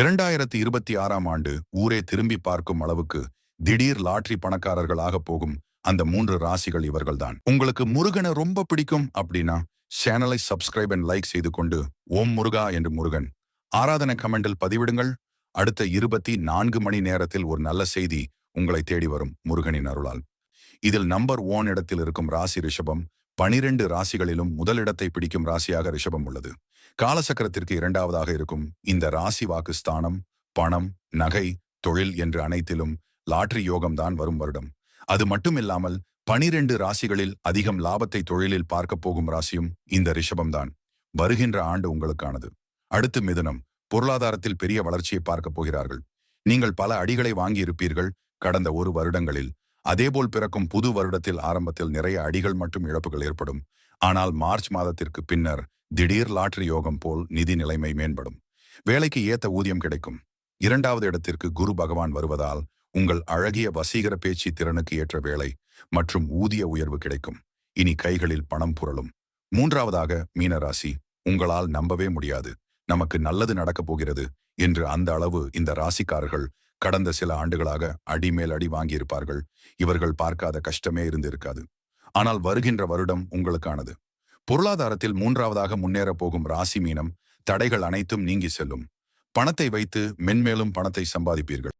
இரண்டாயிரத்தி இருபத்தி ஆறாம் ஆண்டு ஊரே திரும்பி பார்க்கும் அளவுக்கு திடீர் லாட்ரி பணக்காரர்களாக போகும் அந்த மூன்று ராசிகள் இவர்கள்தான். உங்களுக்கு முருகனை ரொம்ப பிடிக்கும் அப்படின்னா சேனலை சப்ஸ்கிரைப் அண்ட் லைக் செய்து கொண்டு ஓம் முருகா என்று முருகன். ஆராதனை கமெண்டில் பதிவிடுங்கள். அடுத்த இருபத்தி நான்கு மணி நேரத்தில் ஒரு நல்ல செய்தி உங்களை தேடி வரும் முருகனின் அருளால். இதில் நம்பர் ஓன் இடத்தில் இருக்கும் ராசி ரிஷபம் பனிரெண்டு ராசிகளிலும் முதலிடத்தை பிடிக்கும் ராசியாக ரிஷபம் உள்ளது. காலசக்கரத்திற்கு இரண்டாவதாக இருக்கும் இந்த ராசி வாக்கு ஸ்தானம் பணம் நகை தொழில் என்று அனைத்திலும் லாட்ரி யோகம்தான் வரும் வருடம். அது மட்டுமில்லாமல் பனிரெண்டு ராசிகளில் அதிகம் லாபத்தை தொழிலில் பார்க்கப் போகும் ராசியும் இந்த ரிஷபம்தான் வருகின்ற ஆண்டு உங்களுக்கானது. அடுத்து மிதுனம். பொருளாதாரத்தில் பெரிய வளர்ச்சியை பார்க்கப் போகிறார்கள். நீங்கள் பல அடிகளை வாங்கியிருப்பீர்கள். கடந்த ஒரு வருடங்களில் அதேபோல் பிறக்கும் புது வருடத்தில் ஆரம்பத்தில் நிறைய அடிகள் மற்றும் இழப்புகள் ஏற்படும். ஆனால் மார்ச் மாதத்திற்கு பின்னர் திடீர் லாட்டரி யோகம் போல் நிதி நிலைமை மேம்படும். வேலைக்கு ஏத்த ஊதியம் கிடைக்கும். இரண்டாவது இடத்திற்கு குரு பகவான் வருவதால் உங்கள் அழகிய வசீகர பேச்சு திறனுக்கு ஏற்ற வேலை மற்றும் ஊதிய உயர்வு கிடைக்கும். இனி கைகளில் பணம் புரளும். மூன்றாவதாக மீனராசி உங்களால் நம்பவே முடியாது. நமக்கு நல்லது நடக்கப் போகிறது என்று அந்த அளவு இந்த ராசிக்காரர்கள் கடந்த சில ஆண்டுகளாக அடிமேல் அடி வாங்கியிருப்பார்கள். இவர்கள் பார்க்காத கஷ்டமே இருந்திருக்காது. ஆனால் வருகின்ற வருடம் உங்களுக்கானது. பொருளாதாரத்தில் மூன்றாவதாக முன்னேற போகும் ராசி மீனம் தடைகள் அனைத்தும் நீங்கி செல்லும். பணத்தை வைத்து மென்மேலும் பணத்தை சம்பாதிப்பீர்கள்.